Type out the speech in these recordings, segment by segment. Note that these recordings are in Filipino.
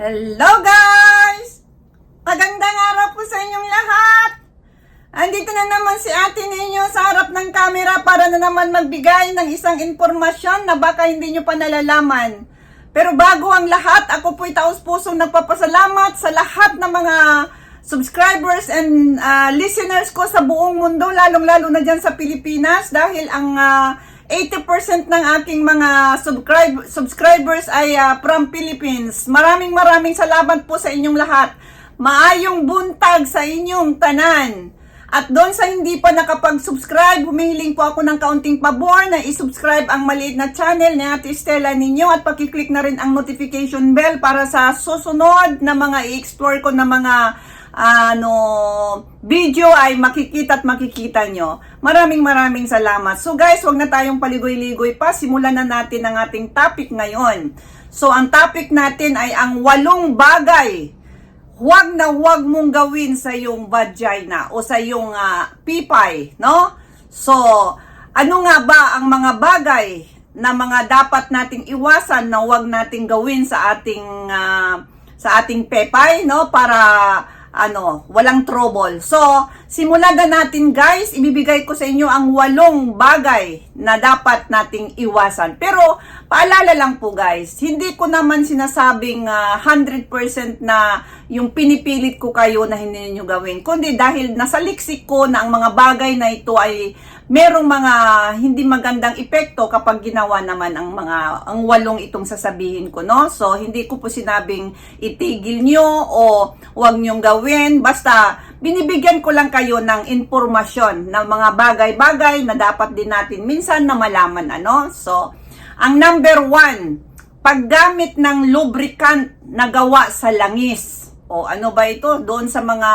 Hello guys! Magandang araw po sa inyong lahat! Andito na naman si ate ninyo sa harap ng camera para na naman magbigay ng isang informasyon na baka hindi nyo pa nalalaman. Pero bago ang lahat, ako po'y taos-pusong nagpapasalamat sa lahat ng mga subscribers and ah, listeners ko sa buong mundo, lalong-lalo na dyan sa Pilipinas dahil ang ah, 80% ng aking mga subscribe, subscribers ay ah, from Philippines. Maraming maraming salamat po sa inyong lahat. Maayong buntag sa inyong tanan. At doon sa hindi pa nakapag-subscribe, humihiling po ako ng kaunting pabor na isubscribe ang maliit na channel ni Ate Stella ninyo at pakiclick na rin ang notification bell para sa susunod na mga i-explore ko na mga ano video ay makikita at makikita nyo. Maraming maraming salamat. So guys, wag na tayong paligoy-ligoy pa. Simulan na natin ang ating topic ngayon. So ang topic natin ay ang walong bagay huwag na huwag mong gawin sa iyong vagina o sa iyong ah, pipay, no? So, ano nga ba ang mga bagay na mga dapat nating iwasan na huwag nating gawin sa ating ah, sa ating pepay, no? Para ano, walang trouble. So, simulan na natin guys. Ibibigay ko sa inyo ang walong bagay na dapat nating iwasan. Pero, paalala lang po guys, hindi ko naman sinasabing ah, 100% na yung pinipilit ko kayo na hindi niyo gawin. Kundi dahil nasa liksik ko na ang mga bagay na ito ay merong mga hindi magandang epekto kapag ginawa naman ang mga ang walong itong sasabihin ko no? So hindi ko po sinabing itigil nyo o huwag nyong gawin. Basta binibigyan ko lang kayo ng informasyon ng mga bagay-bagay na dapat din natin minsan na malaman ano? So ang number one paggamit ng lubricant na gawa sa langis. O ano ba ito? Doon sa mga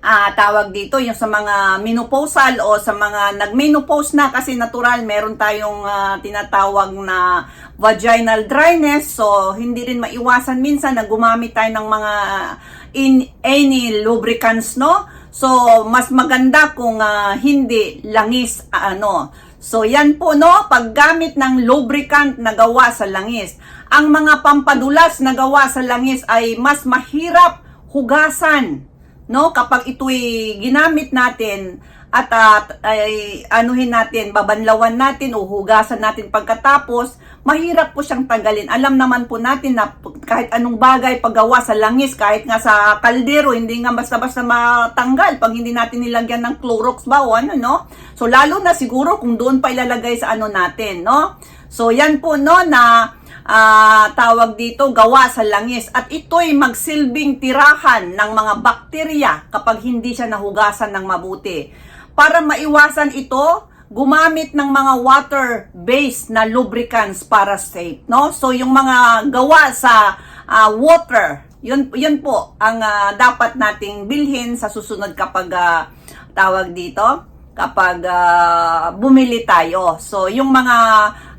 ah tawag dito yung sa mga menopausal o sa mga nagmenopause na kasi natural meron tayong ah, tinatawag na vaginal dryness. So hindi rin maiwasan minsan na gumamit tayo ng mga in any lubricants no? So mas maganda kung ah, hindi langis ah, ano. So yan po no? Paggamit ng lubricant na gawa sa langis. Ang mga pampadulas na gawa sa langis ay mas mahirap hugasan no? Kapag ito'y ginamit natin at at ay anuhin natin babanlawan natin o hugasan natin pagkatapos mahirap po siyang tanggalin. Alam naman po natin na kahit anong bagay paggawa sa langis kahit nga sa kaldero hindi nga basta-basta matanggal pag hindi natin nilagyan ng Clorox ba o ano no? So lalo na siguro kung doon pa ilalagay sa ano natin no? So yan po no na ah, tawag dito gawa sa langis at ito'y magsilbing tirahan ng mga bakterya kapag hindi siya nahugasan ng mabuti. Para maiwasan ito, gumamit ng mga water-based na lubricants para safe, no? So yung mga gawa sa ah, water, yun yun po ang ah, dapat nating bilhin sa susunod kapag ah, tawag dito kapag ah, bumili tayo. So, yung mga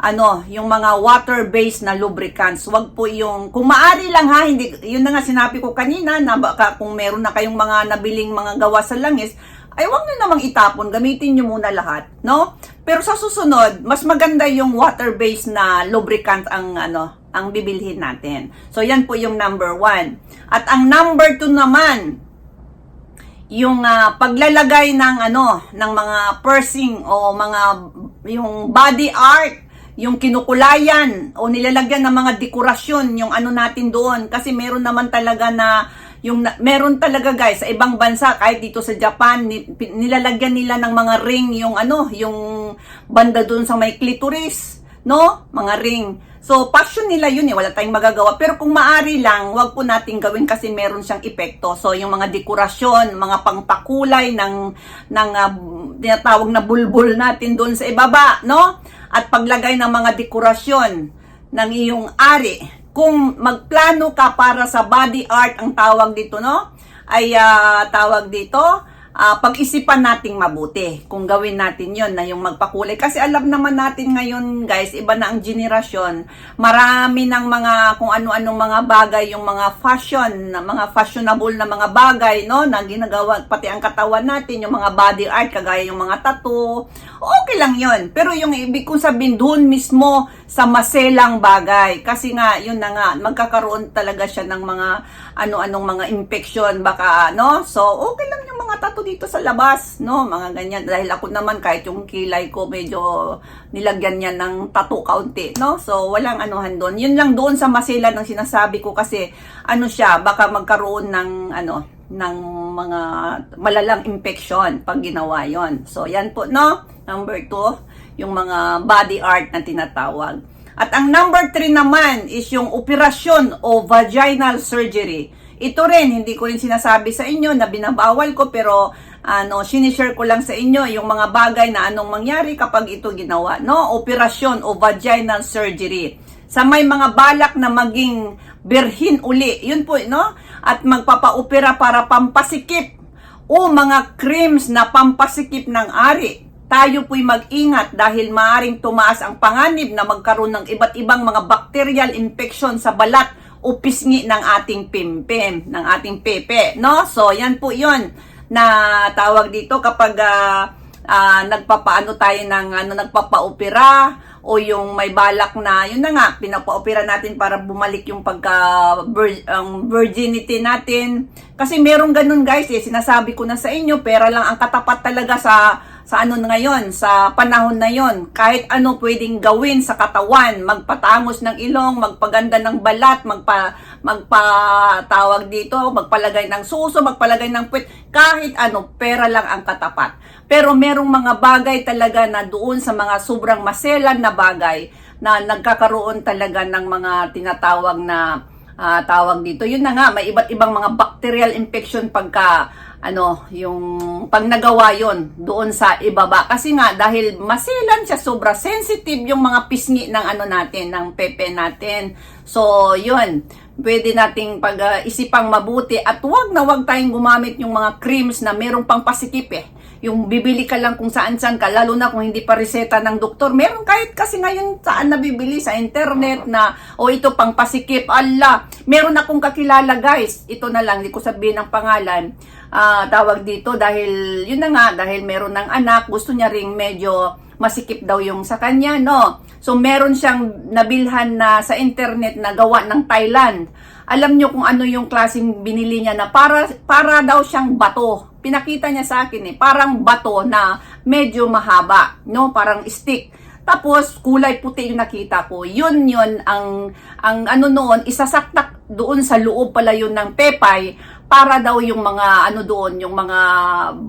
ano, yung mga water-based na lubricants, wag po yung kung maari lang ha, hindi yun na nga sinabi ko kanina na baka kung meron na kayong mga nabiling mga gawa sa langis, ay wag na namang itapon, gamitin nyo muna lahat, no? Pero sa susunod, mas maganda yung water-based na lubricant ang ano, ang bibilhin natin. So, yan po yung number one. At ang number two naman, yung ah, paglalagay ng ano ng mga piercing o mga yung body art yung kinukulayan o nilalagyan ng mga dekorasyon yung ano natin doon. Kasi meron naman talaga na yung meron talaga guys sa ibang bansa kahit dito sa Japan nilalagyan nila ng mga ring yung ano yung banda doon sa may clitoris no? Mga ring So, passion nila yun eh. Wala tayong magagawa. Pero kung maari lang, wag po nating gawin kasi meron siyang epekto. So, yung mga dekorasyon, mga pangpakulay ng, ng uh, tinatawag na bulbul natin doon sa ibaba, no? At paglagay ng mga dekorasyon ng iyong ari. Kung magplano ka para sa body art, ang tawag dito, no? Ay ah, tawag dito, ah, pag-isipan nating mabuti kung gawin natin yon na yung magpakulay. Kasi alam naman natin ngayon guys, iba na ang generasyon. Marami ng mga kung ano-anong mga bagay, yung mga fashion, na mga fashionable na mga bagay, no, na ginagawa pati ang katawan natin, yung mga body art, kagaya yung mga tattoo. Okay lang yon Pero yung ibig kong sabihin, doon mismo sa maselang bagay. Kasi nga, yun na nga, magkakaroon talaga siya ng mga ano-anong mga infection, baka, no? So, okay lang yung mga tattoo dito sa labas, no? Mga ganyan. Dahil ako naman, kahit yung kilay ko, medyo nilagyan niya ng tattoo kaunti, no? So, walang anuhan doon. Yun lang doon sa masela ng sinasabi ko kasi, ano siya, baka magkaroon ng, ano, ng mga malalang infection pag ginawa yon. So, yan po, no? Number two, yung mga body art na tinatawag. At ang number three naman is yung operasyon o vaginal surgery. Ito rin, hindi ko rin sinasabi sa inyo na binabawal ko pero ano, sinishare ko lang sa inyo yung mga bagay na anong mangyari kapag ito ginawa. No? Operasyon o vaginal surgery. Sa may mga balak na maging birhin uli. Yun po, no? At magpapaopera para pampasikip o mga creams na pampasikip ng ari tayo po'y mag-ingat dahil maaring tumaas ang panganib na magkaroon ng iba't ibang mga bacterial infection sa balat o pisngi ng ating pimpim, ng ating pepe, no? So, yan po yun na tawag dito kapag ah, ah, nagpapaano tayo ng ano, nagpapaopera o yung may balak na, yun na nga, pinapaopera natin para bumalik yung pagka virginity natin. Kasi merong ganun guys, eh, sinasabi ko na sa inyo, pera lang ang katapat talaga sa sa ano na ngayon, sa panahon na yon, kahit ano pwedeng gawin sa katawan, magpatangos ng ilong, magpaganda ng balat, magpa magpatawag dito, magpalagay ng suso, magpalagay ng puwet, kahit ano, pera lang ang katapat. Pero merong mga bagay talaga na doon sa mga sobrang maselan na bagay na nagkakaroon talaga ng mga tinatawag na ah, tawag dito. Yun na nga, may iba't ibang mga bacterial infection pagka ano, yung pag nagawa yon doon sa ibaba. Kasi nga, dahil masilan siya, sobra sensitive yung mga pisngi ng ano natin, ng pepe natin. So, yun, pwede nating pag-isipang mabuti at wag na wag tayong gumamit yung mga creams na merong pang pasikip eh. Yung bibili ka lang kung saan-saan ka, lalo na kung hindi pa reseta ng doktor. Meron kahit kasi ngayon saan nabibili sa internet na, o ito pang pasikip, ala, meron akong kakilala guys, ito na lang, hindi ko sabihin ang pangalan, ah, tawag dito dahil, yun na nga, dahil meron ng anak, gusto niya ring medyo masikip daw yung sa kanya, no? So, meron siyang nabilhan na sa internet na gawa ng Thailand. Alam nyo kung ano yung klaseng binili niya na para, para daw siyang bato. Pinakita niya sa akin eh, parang bato na medyo mahaba, no? Parang stick. Tapos, kulay puti yung nakita ko. Yun yun, ang, ang ano noon, isasaktak doon sa loob pala yun ng pepay para daw yung mga ano doon, yung mga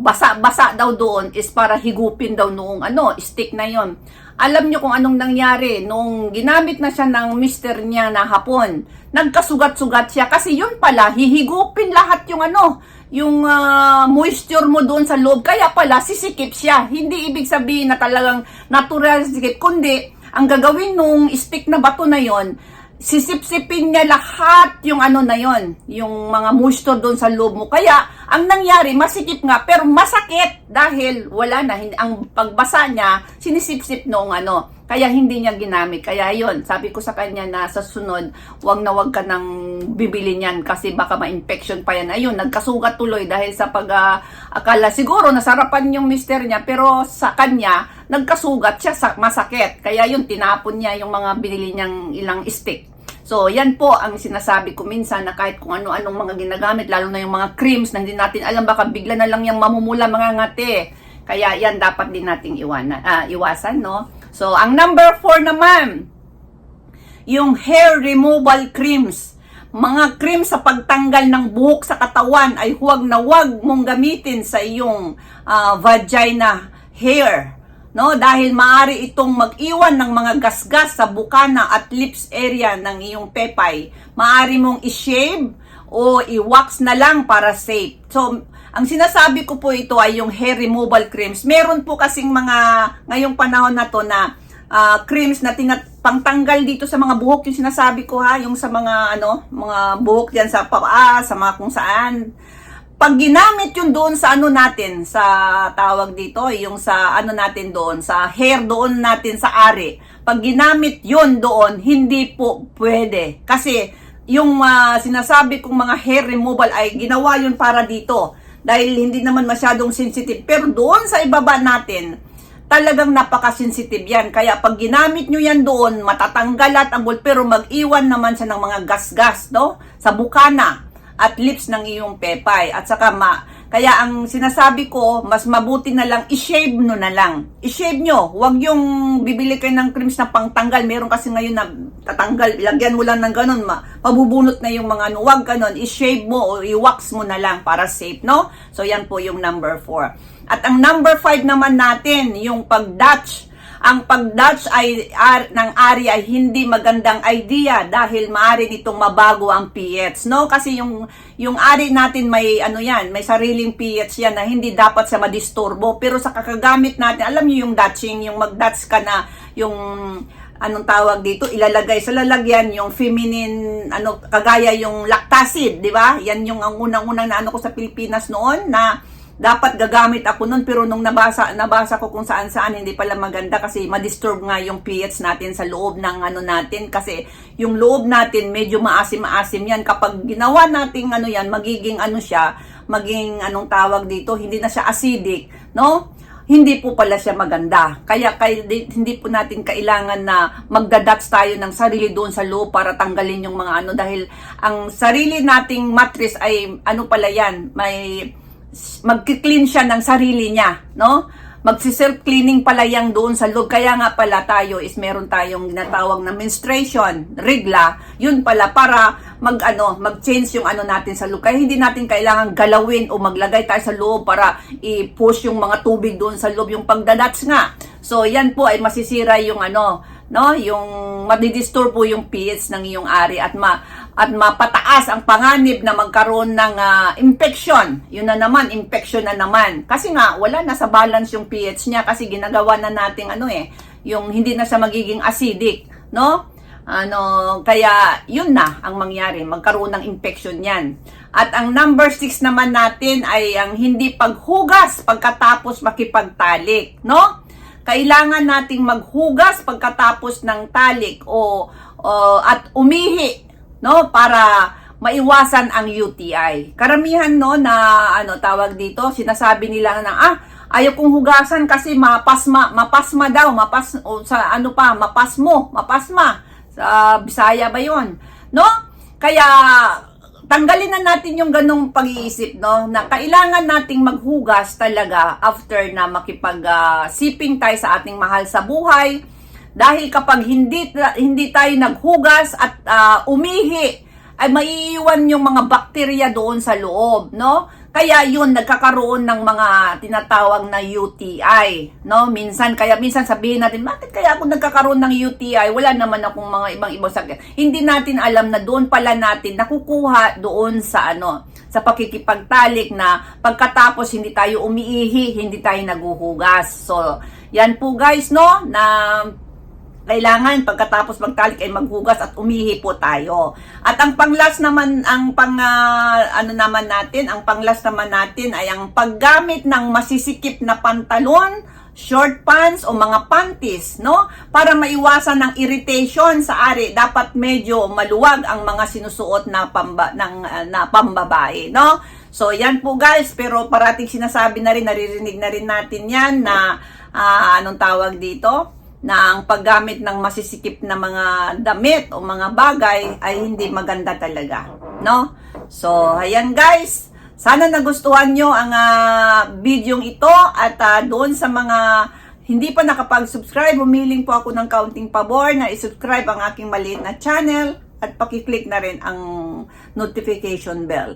basa-basa daw doon is para higupin daw noong ano, stick na yon. Alam nyo kung anong nangyari nung ginamit na siya ng mister niya na hapon. Nagkasugat-sugat siya kasi yun pala, hihigupin lahat yung ano, yung ah, moisture mo doon sa loob. Kaya pala, sisikip siya. Hindi ibig sabihin na talagang natural sisikip, kundi ang gagawin nung stick na bato na yon sisipsipin niya lahat yung ano na yon, yung mga moisture doon sa loob mo. Kaya, ang nangyari, masikip nga, pero masakit dahil wala na, ang pagbasa niya, sinisipsip noong ano, kaya hindi niya ginamit. Kaya yon sabi ko sa kanya na sa sunod, wag na wag ka nang bibili niyan kasi baka ma-infection pa yan. Ayun, nagkasugat tuloy dahil sa pag ah, akala siguro nasarapan yung mister niya pero sa kanya nagkasugat siya sa masakit. Kaya yun tinapon niya yung mga binili niyang ilang stick. So, yan po ang sinasabi ko minsan na kahit kung ano-anong mga ginagamit, lalo na yung mga creams na hindi natin alam, baka bigla na lang yung mamumula mga ngati. Kaya yan dapat din nating iwanan, ah, iwasan, no? So, ang number 4 naman, yung hair removal creams. Mga cream sa pagtanggal ng buhok sa katawan ay huwag na huwag mong gamitin sa iyong ah, vagina hair. No, dahil maaari itong mag-iwan ng mga gasgas sa bukana at lips area ng iyong pepay. Maaari mong i-shave o i-wax na lang para safe. So, ang sinasabi ko po ito ay yung hair removal creams. Meron po kasing mga ngayong panahon na to na ah, creams na tinat pangtanggal dito sa mga buhok yung sinasabi ko ha, yung sa mga ano, mga buhok diyan sa paa, sa mga kung saan pag ginamit yun doon sa ano natin, sa tawag dito, yung sa ano natin doon, sa hair doon natin sa ari, pag ginamit yun doon, hindi po pwede. Kasi yung ah, sinasabi kong mga hair removal ay ginawa yun para dito. Dahil hindi naman masyadong sensitive. Pero doon sa ibaba natin, talagang napaka-sensitive yan. Kaya pag ginamit nyo yan doon, matatanggal at ang pero mag-iwan naman siya ng mga gas-gas, no? Sa bukana at lips ng iyong pepay. At saka ma, kaya ang sinasabi ko, mas mabuti na lang, i-shave nyo na lang. I-shave nyo. Huwag yung bibili kayo ng creams na pangtanggal. Meron kasi ngayon na tatanggal. Lagyan mo lang ng ganun. Ma, mabubunot na yung mga ano. Huwag ganun. I-shave mo o i-wax mo na lang para safe, no? So, yan po yung number 4. At ang number 5 naman natin, yung pag-Dutch ang pag-Dutch ay ar, ng ari ay hindi magandang idea dahil maaari nitong mabago ang pH, no? Kasi yung yung ari natin may ano yan, may sariling pH yan na hindi dapat siya madisturbo. Pero sa kakagamit natin, alam niyo yung Dutching, yung mag-Dutch ka na yung anong tawag dito, ilalagay sa lalagyan yung feminine, ano, kagaya yung lactacid, di ba? Yan yung ang unang-unang na ano ko sa Pilipinas noon na dapat gagamit ako nun pero nung nabasa nabasa ko kung saan saan hindi pala maganda kasi ma-disturb nga yung pH natin sa loob ng ano natin. Kasi yung loob natin medyo maasim-maasim yan. Kapag ginawa nating ano yan magiging ano siya maging anong tawag dito hindi na siya acidic no? Hindi po pala siya maganda. Kaya kay, hindi po natin kailangan na magdadats tayo ng sarili doon sa loob para tanggalin yung mga ano. Dahil ang sarili nating mattress ay ano pala yan, may magki-clean siya ng sarili niya, no? Magsi-self cleaning pala yang doon sa loob. Kaya nga pala tayo is meron tayong ginatawag na menstruation, regla, yun pala para mag ano, mag-change yung ano natin sa loob. Kaya hindi natin kailangan galawin o maglagay tayo sa loob para i-push yung mga tubig doon sa loob, yung pagdadats nga. So yan po ay masisira yung ano, no, yung madidisturb po yung pH ng iyong ari at ma at mapataas ang panganib na magkaroon ng ah, infection. Yun na naman, infection na naman. Kasi nga, wala na sa balance yung pH niya kasi ginagawa na nating ano eh, yung hindi na siya magiging acidic, no? Ano, kaya yun na ang mangyari, magkaroon ng infection yan. At ang number 6 naman natin ay ang hindi paghugas pagkatapos makipagtalik, no? Kailangan nating maghugas pagkatapos ng talik o, o at umihi no para maiwasan ang UTI. Karamihan no na ano tawag dito, sinasabi nila na ah ayaw kong hugasan kasi mapasma, mapasma daw, mapas o sa ano pa, mapasmo, mapasma. Sa Bisaya ba 'yon? No? Kaya tanggalin na natin yung ganong pag-iisip, no? Na kailangan nating maghugas talaga after na makipag-siping tayo sa ating mahal sa buhay. Dahil kapag hindi hindi tayo naghugas at ah, umihi, ay maiiwan yung mga bakterya doon sa loob, no? Kaya yun, nagkakaroon ng mga tinatawag na UTI, no? Minsan, kaya minsan sabihin natin, bakit kaya ako nagkakaroon ng UTI? Wala naman akong mga ibang-ibang sakit. Hindi natin alam na doon pala natin nakukuha doon sa ano, sa pakikipagtalik na pagkatapos hindi tayo umiihi, hindi tayo naguhugas. So, yan po guys, no? Na kailangan pagkatapos magtalik ay maghugas at umihi po tayo. At ang panglas naman, ang pang ah, ano naman natin, ang panglas naman natin ay ang paggamit ng masisikip na pantalon, short pants o mga panties, no? Para maiwasan ng irritation sa ari, dapat medyo maluwag ang mga sinusuot na pamba ng ah, na pambabae, no? So yan po guys, pero parating sinasabi na rin, naririnig na rin natin yan na ah, anong tawag dito? Na ang paggamit ng masisikip na mga damit o mga bagay ay hindi maganda talaga, no? So, ayan guys, sana nagustuhan nyo ang uh, videong ito at uh, doon sa mga hindi pa nakapag-subscribe, humiling po ako ng kaunting pabor na isubscribe ang aking maliit na channel at pakiclick na rin ang notification bell.